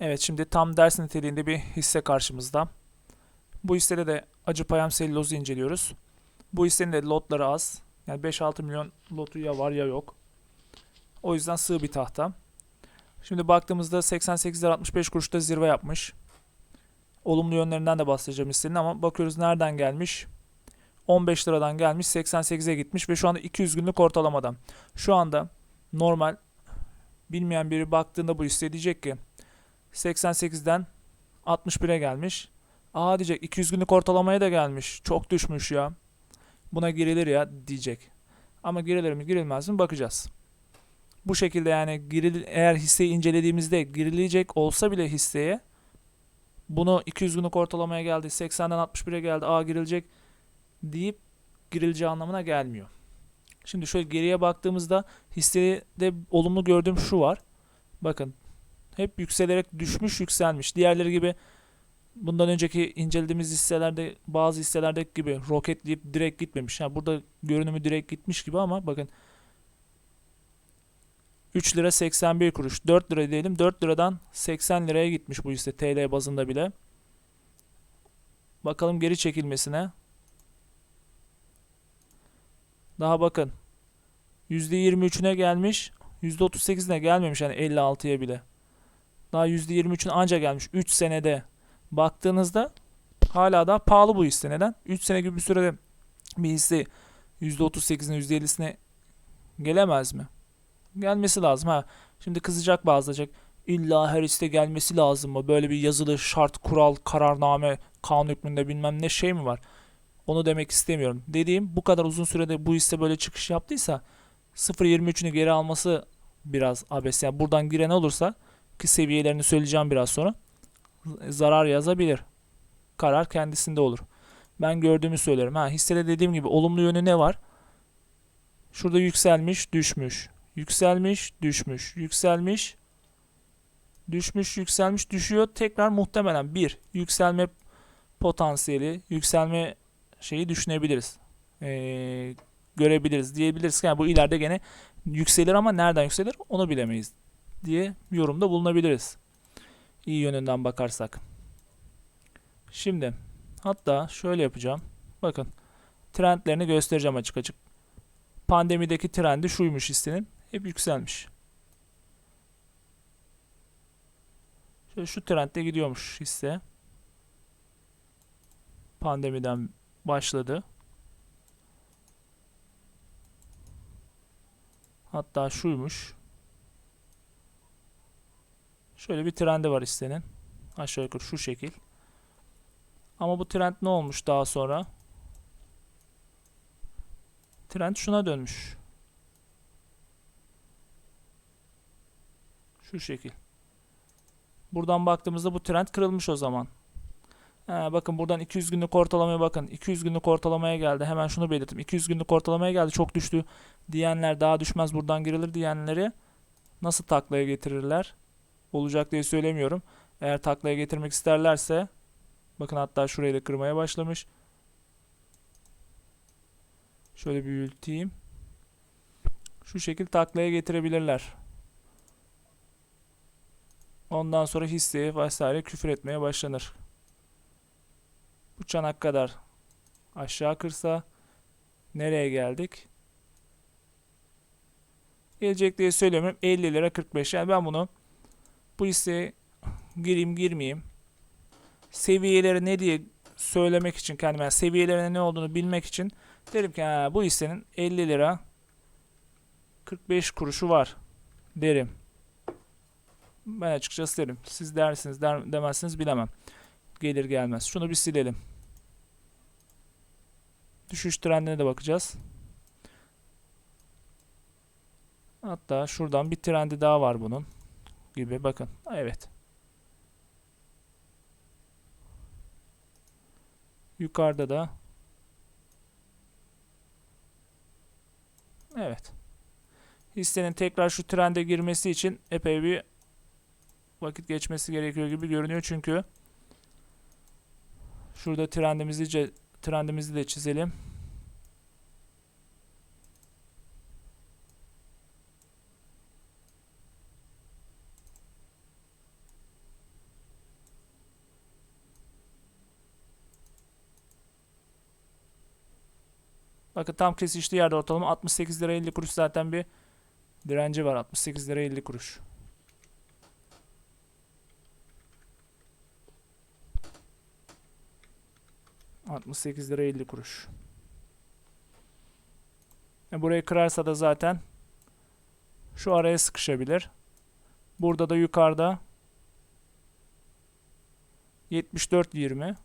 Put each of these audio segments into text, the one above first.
Evet şimdi tam ders niteliğinde bir hisse karşımızda. Bu hissede de Acıpayam Selüloz'u inceliyoruz. Bu hissenin de lotları az. Yani 5-6 milyon lotu ya var ya yok. O yüzden sığ bir tahta. Şimdi baktığımızda 88 lira 65 kuruşta zirve yapmış. Olumlu yönlerinden de bahsedeceğim hissenin ama bakıyoruz nereden gelmiş. 15 liradan gelmiş 88'e gitmiş ve şu anda 200 günlük ortalamadan. Şu anda normal bilmeyen biri baktığında bu hisse diyecek ki 88'den 61'e gelmiş. Aa diyecek 200 günlük ortalamaya da gelmiş. Çok düşmüş ya. Buna girilir ya diyecek. Ama girilir mi girilmez mi bakacağız. Bu şekilde yani giril, eğer hisseyi incelediğimizde girilecek olsa bile hisseye bunu 200 günlük ortalamaya geldi 80'den 61'e geldi aa girilecek deyip girileceği anlamına gelmiyor. Şimdi şöyle geriye baktığımızda hissede olumlu gördüğüm şu var. Bakın hep yükselerek düşmüş yükselmiş. Diğerleri gibi bundan önceki incelediğimiz hisselerde bazı hisselerdeki gibi roketleyip direkt gitmemiş. Yani burada görünümü direkt gitmiş gibi ama bakın 3 lira 81 kuruş. 4 lira diyelim. 4 liradan 80 liraya gitmiş bu hisse TL bazında bile. Bakalım geri çekilmesine. Daha bakın. %23'üne gelmiş. %38'ine gelmemiş yani 56'ya bile. Daha %23'ün anca gelmiş 3 senede. Baktığınızda hala daha pahalı bu hisse. Neden? 3 sene gibi bir sürede bir hisse %38'ine %50'sine gelemez mi? Gelmesi lazım ha. Şimdi kızacak bazıları. İlla her hisse gelmesi lazım mı? Böyle bir yazılı şart, kural, kararname, kanun hükmünde bilmem ne şey mi var? Onu demek istemiyorum. Dediğim bu kadar uzun sürede bu hisse böyle çıkış yaptıysa 0.23'ünü geri alması biraz abes. Yani buradan giren olursa seviyelerini söyleyeceğim biraz sonra zarar yazabilir. Karar kendisinde olur. Ben gördüğümü söylerim. Ha hissede dediğim gibi olumlu yönü ne var? Şurada yükselmiş, düşmüş. Yükselmiş, düşmüş. Yükselmiş, düşmüş, yükselmiş, düşüyor. Tekrar muhtemelen bir yükselme potansiyeli, yükselme şeyi düşünebiliriz. Ee, görebiliriz diyebiliriz yani bu ileride gene yükselir ama nereden yükselir onu bilemeyiz diye yorumda bulunabiliriz. İyi yönünden bakarsak. Şimdi hatta şöyle yapacağım. Bakın trendlerini göstereceğim açık açık. Pandemideki trendi şuymuş hissenin. Hep yükselmiş. Şöyle şu trendde gidiyormuş hisse. Pandemiden başladı. Hatta şuymuş. Şöyle bir trendi var hissenin. Aşağı yukarı şu şekil. Ama bu trend ne olmuş daha sonra? Trend şuna dönmüş. Şu şekil. Buradan baktığımızda bu trend kırılmış o zaman. Ha, bakın buradan 200 günlük ortalamaya bakın. 200 günlük ortalamaya geldi. Hemen şunu belirttim. 200 günlük ortalamaya geldi. Çok düştü diyenler daha düşmez buradan girilir diyenleri nasıl taklaya getirirler? Olacak diye söylemiyorum. Eğer taklaya getirmek isterlerse bakın hatta şurayı da kırmaya başlamış. Şöyle büyüteyim. Şu şekil taklaya getirebilirler. Ondan sonra hisseye vesaire küfür etmeye başlanır. Bu çanak kadar aşağı kırsa nereye geldik? Gelecek diye söylemiyorum. 50 lira 45. Yani ben bunu bu hisseye gireyim girmeyeyim. Seviyeleri ne diye söylemek için kendime yani seviyelerinin ne olduğunu bilmek için derim ki bu hissenin 50 lira 45 kuruşu var derim. Ben açıkçası derim. Siz dersiniz der, demezsiniz bilemem. Gelir gelmez. Şunu bir silelim. Düşüş trendine de bakacağız. Hatta şuradan bir trendi daha var bunun. Gibi bakın. Evet. Yukarıda da Evet. Hissenin tekrar şu trende girmesi için epey bir vakit geçmesi gerekiyor gibi görünüyor çünkü şurada trendimizi trendimizi de çizelim. Bakın tam kesiştiği yerde ortalama 68 lira 50 kuruş zaten bir direnci var. 68 lira 50 kuruş. ...68 lira 50 kuruş. E burayı kırarsa da zaten... ...şu araya sıkışabilir. Burada da yukarıda... ...74.20...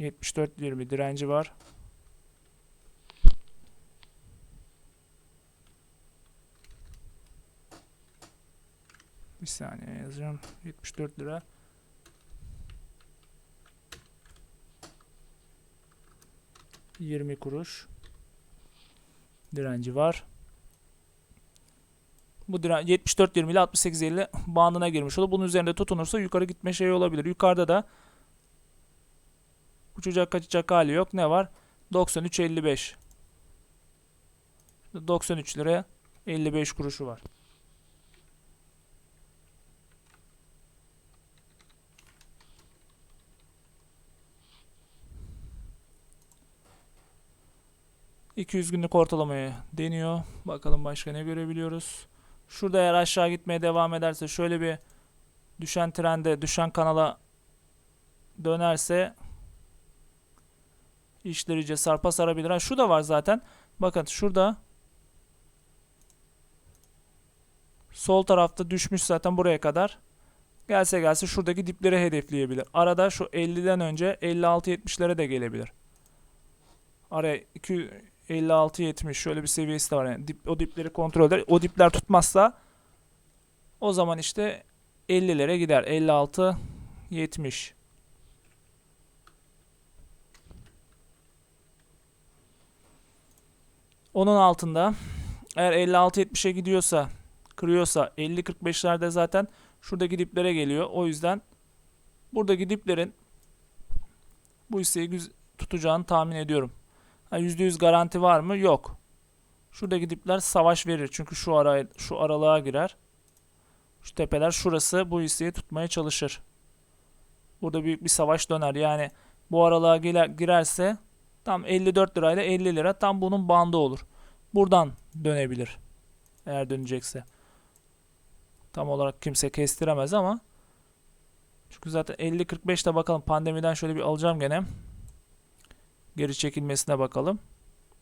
...74.20 direnci var. Bir saniye yazacağım. 74 lira. Yirmi kuruş. Direnci var. Bu diren 74.20 ile 68.50 bandına girmiş olur. Bunun üzerinde tutunursa yukarı gitme şeyi olabilir. Yukarıda da uçacak kaçacak hali yok. Ne var? 93.55. 93 liraya 55 kuruşu var. ...200 günlük ortalamayı deniyor. Bakalım başka ne görebiliyoruz. Şurada eğer aşağı gitmeye devam ederse... ...şöyle bir... ...düşen trende, düşen kanala... ...dönerse... ...işler iyice sarpa sarabilir. Ha, şu da var zaten. Bakın şurada... Sol tarafta düşmüş zaten buraya kadar. Gelse gelse şuradaki dipleri hedefleyebilir. Arada şu 50'den önce 56-70'lere de gelebilir. Araya 56-70 şöyle bir seviyesi de var. Yani dip, o dipleri kontrol eder. O dipler tutmazsa o zaman işte 50'lere gider. 56-70. Onun altında eğer 56-70'e gidiyorsa kırıyorsa 50-45'lerde zaten şuradaki diplere geliyor. O yüzden buradaki diplerin bu hisseyi tutacağını tahmin ediyorum. Ha, %100 garanti var mı? Yok. Şuradaki dipler savaş verir. Çünkü şu ara şu aralığa girer. Şu tepeler şurası bu hisseyi tutmaya çalışır. Burada büyük bir savaş döner. Yani bu aralığa girer, girerse tam 54 lirayla 50 lira tam bunun bandı olur. Buradan dönebilir. Eğer dönecekse. Tam olarak kimse kestiremez ama çünkü zaten 50-45'te bakalım pandemiden şöyle bir alacağım gene. Geri çekilmesine bakalım.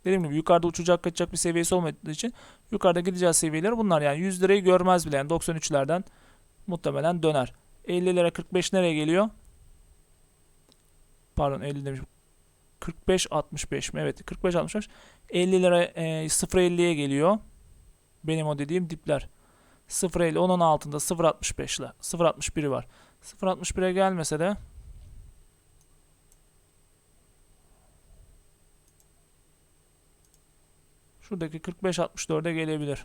Dediğim gibi yukarıda uçacak kaçacak bir seviyesi olmadığı için yukarıda gideceğiz seviyeler bunlar. Yani 100 lirayı görmez bile. Yani 93'lerden muhtemelen döner. 50 lira 45 nereye geliyor? Pardon 50 demişim. 45 65 mi? Evet 45 65. 50 lira e, 0.50'ye geliyor. Benim o dediğim dipler. 0.50 onun altında 0.65 ile 0.61'i var. 0.61'e gelmese de şuradaki 45.64'e gelebilir.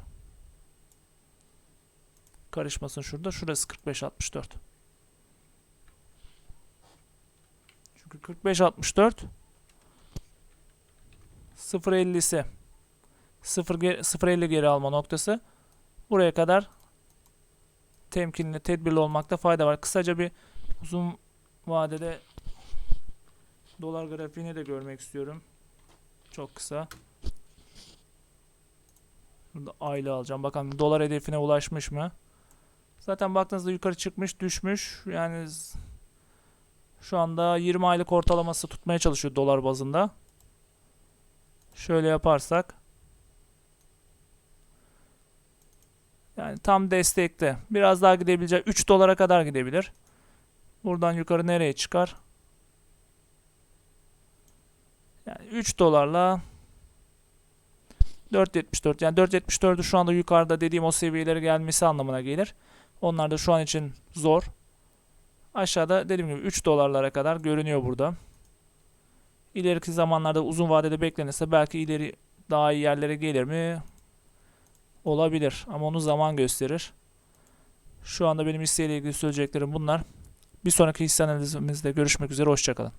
Karışmasın şurada. Şurası 45.64. Çünkü 45.64 0.50'si 0.50 geri alma noktası. Buraya kadar temkinli, tedbirli olmakta fayda var. Kısaca bir uzun vadede dolar grafiğini de görmek istiyorum. Çok kısa. Burada aylı alacağım. Bakalım dolar hedefine ulaşmış mı? Zaten baktığınızda yukarı çıkmış, düşmüş. Yani şu anda 20 aylık ortalaması tutmaya çalışıyor dolar bazında. Şöyle yaparsak Yani tam destekte. Biraz daha gidebilecek. 3 dolara kadar gidebilir. Buradan yukarı nereye çıkar? Yani 3 dolarla 4.74 yani 4.74'ü şu anda yukarıda dediğim o seviyelere gelmesi anlamına gelir. Onlar da şu an için zor. Aşağıda dediğim gibi 3 dolarlara kadar görünüyor burada. İleriki zamanlarda uzun vadede beklenirse belki ileri daha iyi yerlere gelir mi? olabilir ama onu zaman gösterir. Şu anda benim hisseyle ilgili söyleyeceklerim bunlar. Bir sonraki hisse analizimizde görüşmek üzere. Hoşçakalın.